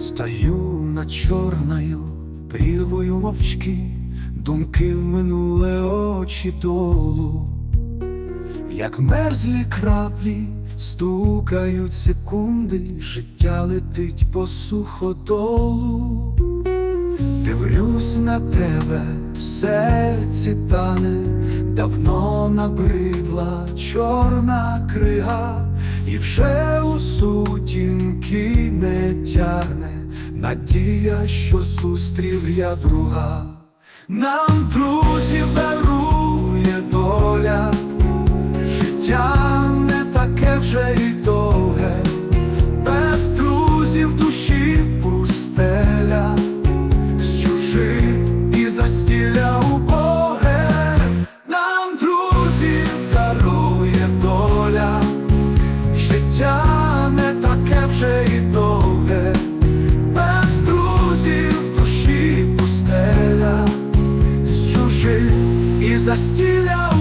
Стою над чорною прірвою мовчки, думки в минуле очі долу, як мерзлі краплі, стукають секунди, життя летить по суходолу. Дивлюсь на тебе, в серці тане, давно набридла чорна крига, і вже у сутінки не тягне надія, що зустрів я друга. Нам друзів дарує доля, життя не таке вже й і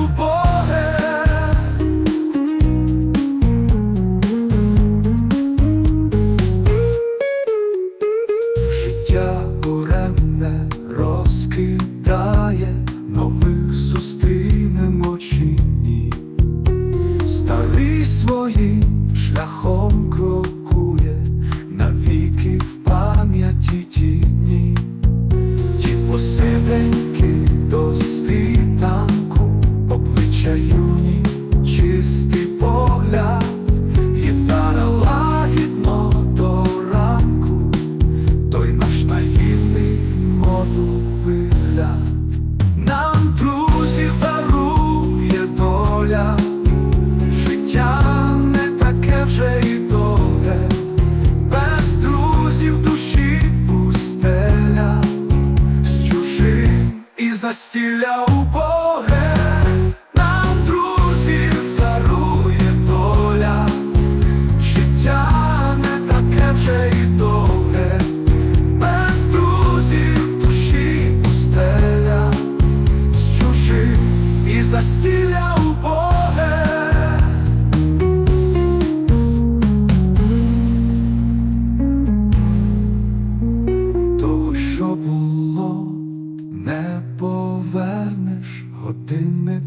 і застілля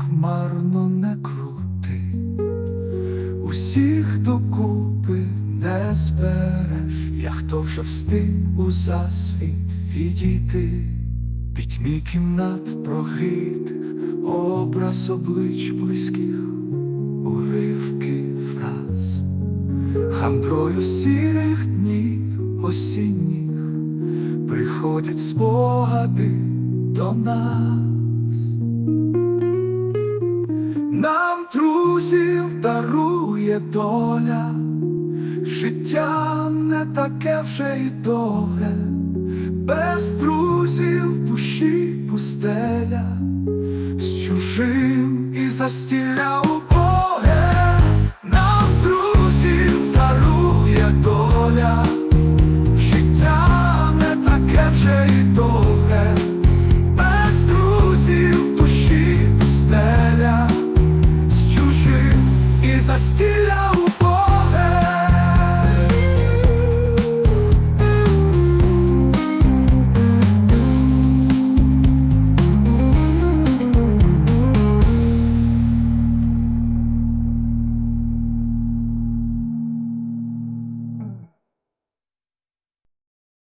годинник марно не крути. Усіх докупи не збереш, я хто вже встиг у засвіт відійти, пітьмі кімнат прогитих, образ облич близьких, уривки фраз, хандрою сірих днів осінніх приходять спогади до нас. Друзів дарує доля, життя не таке вже й довге, без друзів душі пустеля, з чужим і застіля у